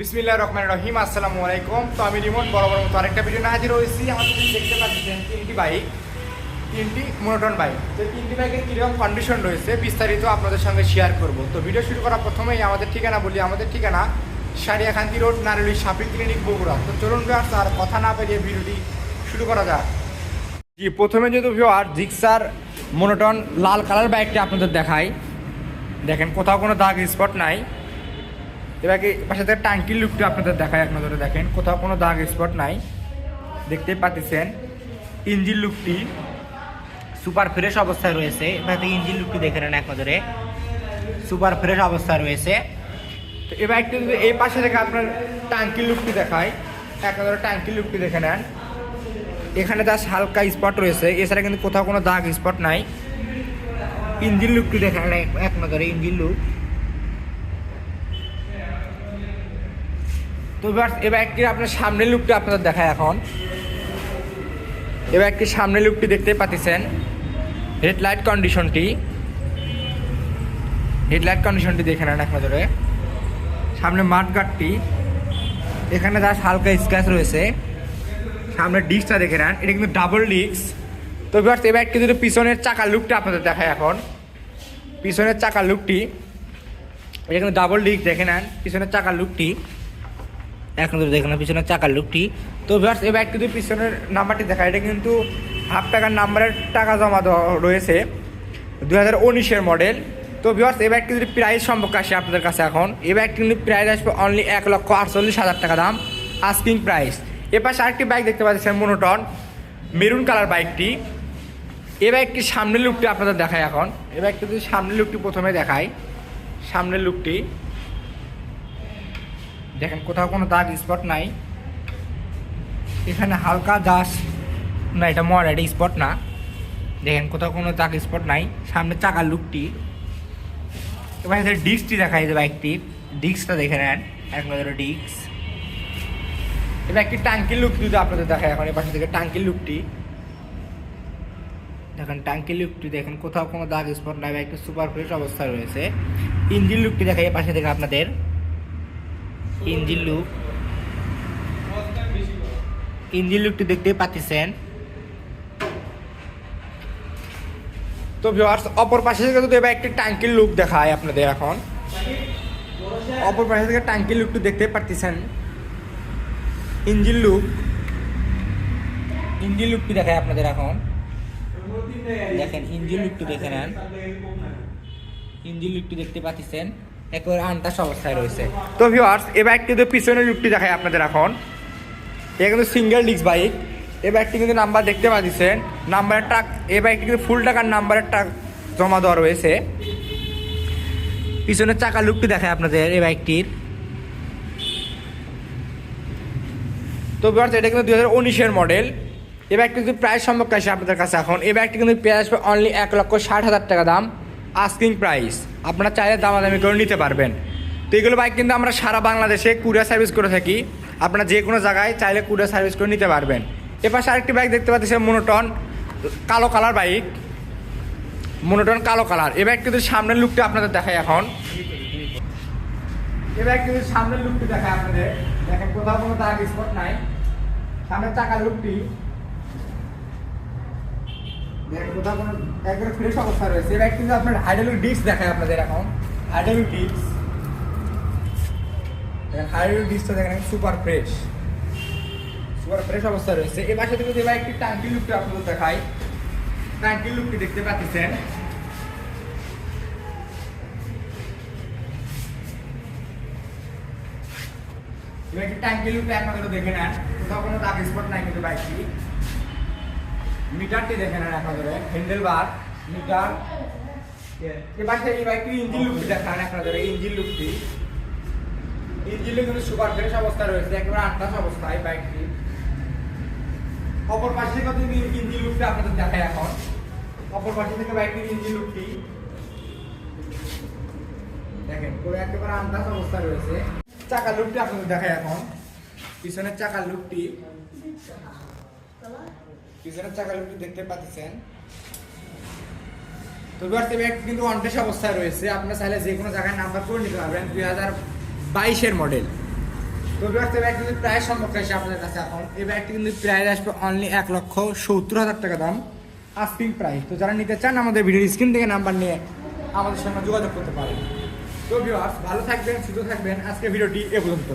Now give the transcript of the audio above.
বিসমিল্লাহ রহমান রহিম, আসসালামু আলাইকুম। তো আমি রিমন বড় মতো আরেকটা ভিডিও না হাজির হয়েছি। আমাদের দেখতে পাচ্ছেন তিনটি বাইক তিনটি মোনোটন বাইক তো তিনটি বাইকের কীরকম কন্ডিশন রয়েছে, বিস্তারিত আপনাদের সঙ্গে শেয়ার করব। তো ভিডিও শুরু করার প্রথমেই আমাদের ঠিকানা বলি। আমাদের ঠিকানা Sariakandi road Naruli shopping clinic, Bogura. তো চলুন ভিউয়ার্স আর কথা না পেরিয়ে ভিডিওটি শুরু করা যাক। জি, প্রথমে যেহেতু ভিউয়ার জিক্সার মোনোটন লাল কালার বাইকটি আপনাদের দেখাই। দেখেন, কোথাও কোনো দাগ স্পট নাই। এবার পাশে থেকে টাঙ্কির লুকটি আপনাদের দেখায় এক নজরে দেখেন। কোথাও কোনো দাগ স্পট নাই। দেখতেই পাচ্ছেন, ইঞ্জিন লুকটি সুপার ফ্রেশ অবস্থায় রয়েছে। এবার থেকে ইঞ্জিন লুকটি দেখে নেন, এক নজরে। সুপার ফ্রেশ অবস্থায় রয়েছে। তো এবার একটু যদি এই পাশে থেকে আপনার টাঙ্কির লুকটি দেখায় এক নজরে টাঙ্কির লুকটি দেখে নেন। এখানে জাস্ট হালকা স্পট রয়েছে। এছাড়া কিন্তু কোথাও কোনো দাগ স্পট নাই। ইঞ্জিন লুকটি দেখে নেন, এক নজরে ইঞ্জিন লুক। তো এবার এবার একটি আপনার সামনের লুকটি আপনাদের দেখায় এখন। এবার একটি সামনের লুকটি দেখতে পাচ্ছেন। হেডলাইট কন্ডিশনটি হেডলাইট কন্ডিশনটি দেখে নেন এক নজরে সামনে মাঠ গার্ডটি এখানে জাস্ট হালকা স্ক্র্যাচ রয়েছে। সামনে ডিস্কটা দেখে নেন। এটা কিন্তু ডাবল ডিস্ক তো এবার এবার একটি যদি পিছনের চাকার লুকটা আপনাদের দেখায় এখন। পিছনের চাকার লুকটি এটা কিন্তু ডাবল ডিস্ক দেখে নেন। পিছনের চাকার লুকটি এক নজরে দেখে নেন পিছনের চাকার লুকটি। তো ভিউয়ার্স এবার একটু যদি পিছনের নাম্বারটি দেখা এটা কিন্তু হাফ টাকার নাম্বারের টাকা জমা রয়েছে দু হাজার উনিশের মডেল তো ভিউয়ার্স এবার একটু যদি প্রাইস সম্পর্কে আসে আপনাদের কাছে এখন এবার একটু কিন্তু প্রাইস আসবে অনলি এক লক্ষ আটচল্লিশ হাজার টাকা দাম আস্কিং প্রাইস এ পাশে আরেকটি বাইক দেখতে পাচ্ছেন মোনোটন মেরুন কালার বাইকটি এবার একটি সামনের লুকটি আপনাদের দেখায় এখন। এবার একটু যদি সামনের লুকটি প্রথমে দেখায় সামনের লুকটি দেখেন, কোথাও কোনো দাগ স্পট নাই। এখানে হালকা দাস না, এটা মরা এটা স্পট না। দেখেন, কোথাও কোনো দাগ স্পট নাই। সামনে চাকার লুকটি। এবার এদের ডিস্কটি দেখা যায় বাইকটির ডিস্কটা দেখে নেন। এক ডিস্ক এবার একটি টাঙ্কির লুক যদি আপনাদের দেখায় এখন এপাশে থেকে টাঙ্কির লুকটি দেখেন টাঙ্কির লুকটি দেখেন, কোথাও কোনো দাগ স্পট নাই। একটু সুপার ফ্রেশ অবস্থায় রয়েছে। ইঞ্জিন লুকটি দেখায় পাশে থেকে আপনাদের। Engine look. ইঞ্জিন লুকটি দেখতে পাচ্ছেন। তো ভিউয়ার্স অপর পাশে থেকে যদি এবার একটি ট্যাঙ্কির লুক দেখায় আপনাদের এখন। অপর পাশে থেকে ট্যাঙ্কির লুকটি দেখতে পারতেছেন ইঞ্জিন লুক। ইঞ্জিন লুকটি দেখায় আপনাদের এখন। দেখেন, ইঞ্জিন লুকটি দেখে নেন। ইঞ্জিন লুকটি দেখতে পাচ্ছেন। একেবারে আনটাস অবস্থায় রয়েছে। তো ভিউয়ার্স এবার একটি যদি পিছনের লুকটি দেখায় আপনাদের এখন। এটা কিন্তু সিঙ্গেল ডিস্ক বাইক এবার একটি কিন্তু নাম্বার দেখতে পাচ্ছেন। নাম্বারের টাক এবার একটি কিন্তু ফুল টাকার নাম্বারের টাক জমা দেওয়া রয়েছে। পিছনের চাকা লুকটি দেখায় আপনাদের এই বাইকটির তো ভিউয়ার্স এটা কিন্তু দুই হাজার উনিশের মডেল এবার একটু যদি প্রাইস সম্পর্কে আসে আপনাদের কাছে এখন। এবার একটি কিন্তু প্রাইস অনলি এক লক্ষ ষাট হাজার টাকা দাম। আস্কিং প্রাইস আপনারা চাইলে দামাদামি করে নিতে পারবেন। তো এগুলো বাইক কিন্তু আমরা সারা বাংলাদেশে কুরিয়ার সার্ভিস করে থাকি। আপনারা যে কোনো জায়গায় চাইলে কুরিয়ার সার্ভিস করে নিতে পারবেন। এপাশে আরেকটি বাইক দেখতে পাচ্ছেন মোনোটন কালো কালার বাইক মোনোটন কালো কালার এ বাইক কিন্তু সামনের লুকটা আপনাদের দেখায় এখন। এবার একটু যদি সামনের লুকটি দেখায় আপনাদের। দেখেন কোথাও কোনো দাগ স্পট নাই। সামনের চাকার লুকটি একবারে ফ্রেশ অবস্থা রয়েছে। এবার কিন্তু আপনার হাইড্রোলিক ডিস্ক দেখায় আপনাদের এখন। হাইড্রোলিক ডিস্ক দেখেন ডিস্কটা দেখেন সুপার ফ্রেশ সুপার ফ্রেশ অবস্থা রয়েছে। এবার সাথে যদি এবার একটি টাঙ্কি লুকটি আপনাদের দেখাই। টাঙ্কির লুকটি দেখতে পাচ্ছেন। একটি ট্যাঙ্কি লুকটা আপনাদের দেখে নেন। কোথাও কোনো দাগ স্পট নাই কিন্তু বাইকটি মিটারটি দেখে নেন আপনাদের হ্যান্ডেল বার মিটার এবার সেই বাইকটি ইঞ্জিন লুকটি দেখান আপনাদের ইঞ্জিন লুকটি ইঞ্জিন কিন্তু সুপার ফ্রেশ অবস্থা রয়েছে, একেবারে আটটাশ অবস্থায় বাইকটি। অপর পাশে থেকে যদি ইঞ্জিন লুকটা আপনাদের দেখায় এখন। অপর পাশে থেকে বাইকটির ইঞ্জিন লুকটি দেখেন, পুরো একেবারে আন্দাজ অবস্থা রয়েছে। চাকার লুকটি আপনাদের দেখায় এখন। পিছনের চাকার লুকটি পিছনের চাকার লুকটি দেখতে পাচ্ছেন। তো এই ব্যাগ কিন্তু অনটেস অবস্থায় রয়েছে। আপনারা চাইলে যে কোনো জায়গায় নাম্বার করে নিতে পারবেন দুই হাজার বাইশের মডেল তো ভিউয়ার্স এই কিন্তু প্রায় সম্পর্কে আসে আপনাদের কাছে এখন। এই ব্যাগটি কিন্তু প্রাইস আসবে অনলি এক লক্ষ সত্তর হাজার টাকা দাম আস্কিং প্রাইস তো যারা নিতে চান আমাদের ভিডিওর স্ক্রিন থেকে নাম্বার নিয়ে আমাদের সঙ্গে যোগাযোগ করতে পারেন। তো ভিউয়ার্স ভালো থাকবেন, সুস্থ থাকবেন। আজকে ভিডিওটি এ পর্যন্ত